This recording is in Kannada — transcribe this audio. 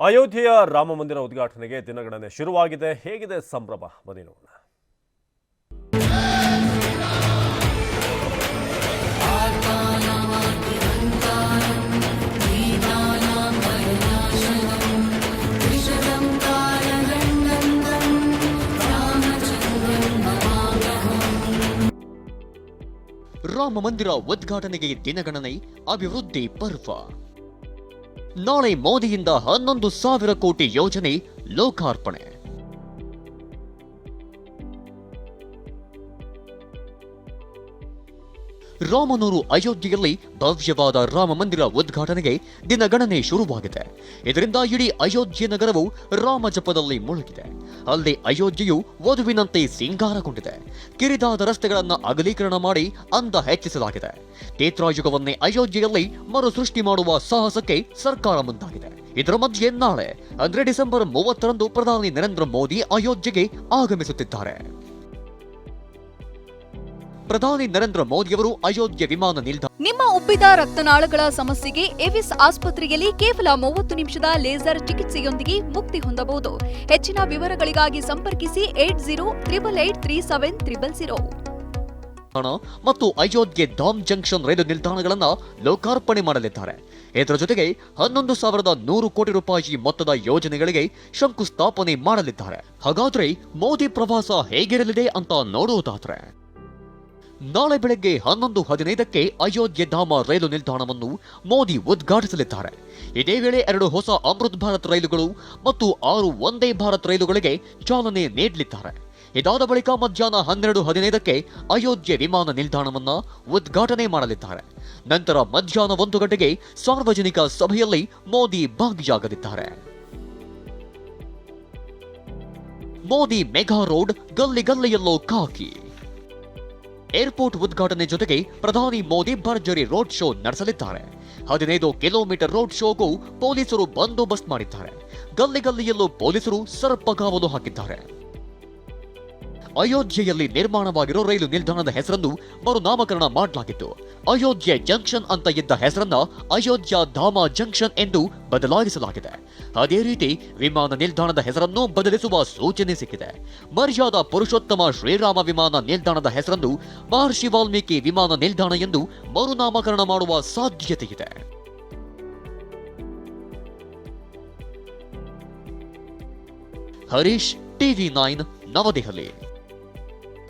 ಅಯೋಧ್ಯೆಯ ರಾಮ ಮಂದಿರ ಉದ್ಘಾಟನೆಗೆ ದಿನಗಣನೆ ಶುರುವಾಗಿದೆ. ಹೇಗಿದೆ ಸಂಭ್ರಮ? ಬನ್ನಿ ನೋಡೋಣ. ರಾಮ ಮಂದಿರ ಉದ್ಘಾಟನೆಗೆ ದಿನಗಣನೆ ಅಭಿವೃದ್ಧಿ ಪರ್ವ. ನಾಳೆ ಮೋದಿಯಿಂದ ಹನ್ನೊಂದು ಸಾವಿರ ಕೋಟಿ ಯೋಜನೆ ಲೋಕಾರ್ಪಣೆ. ರಾಮನೂರು ಅಯೋಧ್ಯೆಯಲ್ಲಿ ಭವ್ಯವಾದ ರಾಮ ಮಂದಿರ ಉದ್ಘಾಟನೆಗೆ ದಿನಗಣನೆ ಶುರುವಾಗಿದೆ. ಇದರಿಂದ ಇಡೀ ಅಯೋಧ್ಯೆ ನಗರವು ರಾಮ ಜಪದಲ್ಲಿ ಮುಳುಗಿದೆ. ಅಲ್ಲಿ ಅಯೋಧ್ಯೆಯು ವಧುವಿನಂತೆ ಸಿಂಗಾರಗೊಂಡಿದೆ. ಕಿರಿದಾದ ರಸ್ತೆಗಳನ್ನು ಅಗಲೀಕರಣ ಮಾಡಿ ಅಂದ ಹೆಚ್ಚಿಸಲಾಗಿದೆ. ತೇತ್ರಾಯುಗವನ್ನೇ ಅಯೋಧ್ಯೆಯಲ್ಲಿ ಮರು ಸೃಷ್ಟಿ ಮಾಡುವ ಸಾಹಸಕ್ಕೆ ಸರ್ಕಾರ ಮುಂದಾಗಿದೆ. ಇದರ ಮಧ್ಯೆ ನಾಳೆ, ಅಂದ್ರೆ ಡಿಸೆಂಬರ್ ಮೂವತ್ತರಂದು ಪ್ರಧಾನಿ ನರೇಂದ್ರ ಮೋದಿ ಅಯೋಧ್ಯೆಗೆ ಆಗಮಿಸುತ್ತಿದ್ದಾರೆ. ಪ್ರಧಾನಿ ನರೇಂದ್ರ ಮೋದಿಯವರು ಅಯೋಧ್ಯೆ ವಿಮಾನ ನಿಲ್ದಾಣ. ನಿಮ್ಮ ಉಬ್ಬಿದ ರಕ್ತನಾಳಗಳ ಸಮಸ್ಯೆಗೆ ಎವಿಸ್ ಆಸ್ಪತ್ರೆಯಲ್ಲಿ ಕೇವಲ ಮೂವತ್ತು ನಿಮಿಷದ ಲೇಸರ್ ಚಿಕಿತ್ಸೆಯೊಂದಿಗೆ ಮುಕ್ತಿ ಹೊಂದಬಹುದು. ಹೆಚ್ಚಿನ ವಿವರಗಳಿಗಾಗಿ ಸಂಪರ್ಕಿಸಿ eight zero triple eight three seven triple zero. ಮತ್ತು ಅಯೋಧ್ಯೆ ಧಾಮ್ ಜಂಕ್ಷನ್ ರೈಲು ನಿಲ್ದಾಣಗಳನ್ನು ಲೋಕಾರ್ಪಣೆ ಮಾಡಲಿದ್ದಾರೆ. ಇದರ ಜೊತೆಗೆ ಹನ್ನೊಂದು ಸಾವಿರದ ನೂರು ಕೋಟಿ ರೂಪಾಯಿ ಮೊತ್ತದ ಯೋಜನೆಗಳಿಗೆ ಶಂಕುಸ್ಥಾಪನೆ ಮಾಡಲಿದ್ದಾರೆ. ಹಾಗಾದ್ರೆ ಮೋದಿ ಪ್ರವಾಸ ಹೇಗಿರಲಿದೆ ಅಂತ ನೋಡುವುದಾದ್ರೆ. ನಾಳೆ ಬೆಳಗ್ಗೆ ಹನ್ನೊಂದು ಹದಿನೈದಕ್ಕೆ ಅಯೋಧ್ಯೆ ಧಾಮ ರೈಲು ನಿಲ್ದಾಣವನ್ನು ಮೋದಿ ಉದ್ಘಾಟಿಸಲಿದ್ದಾರೆ. ಇದೇ ವೇಳೆ ಎರಡು ಹೊಸ ಅಮೃತ್ ಭಾರತ್ ರೈಲುಗಳು ಮತ್ತು ಆರು ಒಂದೇ ಭಾರತ್ ರೈಲುಗಳಿಗೆ ಚಾಲನೆ ನೀಡಲಿದ್ದಾರೆ. ಇದಾದ ಬಳಿಕ ಮಧ್ಯಾಹ್ನ ಹನ್ನೆರಡು ಹದಿನೈದಕ್ಕೆ ಅಯೋಧ್ಯೆ ವಿಮಾನ ನಿಲ್ದಾಣವನ್ನು ಉದ್ಘಾಟನೆ ಮಾಡಲಿದ್ದಾರೆ. ನಂತರ ಮಧ್ಯಾಹ್ನ ಒಂದು ಗಂಟೆಗೆ ಸಾರ್ವಜನಿಕ ಸಭೆಯಲ್ಲಿ ಮೋದಿ ಭಾಗಿಯಾಗಲಿದ್ದಾರೆ. ಮೋದಿ ಮೆಗಾ ರೋಡ್ ಗಲ್ಲಿ ಗಲ್ಲಿಯಲ್ಲೋ ಖಾಕಿ ಏರ್ಪೋರ್ಟ್ ಉದ್ಘಾಟನೆ ಜೊತೆಗೆ ಪ್ರಧಾನಿ ಮೋದಿ ಭರ್ಜರಿ ರೋಡ್ ಶೋ ನಡೆಸಲಿದ್ದಾರೆ. ಹದಿನೈದು ಕಿಲೋಮೀಟರ್ ರೋಡ್ ಶೋಗೂ ಪೊಲೀಸರು ಬಂದೋಬಸ್ತ್ ಮಾಡಿದ್ದಾರೆ. ಗಲ್ಲಿ ಗಲ್ಲಿಯಲ್ಲೂ ಪೊಲೀಸರು ಸರ್ಪಗಾವಲು ಹಾಕಿದ್ದಾರೆ. ಅಯೋಧ್ಯೆಯಲ್ಲಿ ನಿರ್ಮಾಣವಾಗಿರೋ ರೈಲು ನಿಲ್ದಾಣದ ಹೆಸರನ್ನು ಮರುನಾಮಕರಣ ಮಾಡಲಾಗಿತ್ತು. ಅಯೋಧ್ಯೆ ಜಂಕ್ಷನ್ ಅಂತ ಇದ್ದ ಹೆಸರನ್ನ ಅಯೋಧ್ಯ ಧಾಮ ಜಂಕ್ಷನ್ ಎಂದು ಬದಲಾಯಿಸಲಾಗಿದೆ. ಅದೇ ರೀತಿ ವಿಮಾನ ನಿಲ್ದಾಣದ ಹೆಸರನ್ನು ಬದಲಿಸುವ ಸೂಚನೆ ಸಿಕ್ಕಿದೆ. ಮರ್ಯಾದ ಪುರುಷೋತ್ತಮ ಶ್ರೀರಾಮ ವಿಮಾನ ನಿಲ್ದಾಣದ ಹೆಸರನ್ನು ಮಹರ್ಷಿ ವಾಲ್ಮೀಕಿ ವಿಮಾನ ನಿಲ್ದಾಣ ಎಂದು ಮರುನಾಮಕರಣ ಮಾಡುವ ಸಾಧ್ಯತೆ ಇದೆ. ಹರೀಶ್, ಟಿವಿ ನೈನ್, ನವದೆಹಲಿ.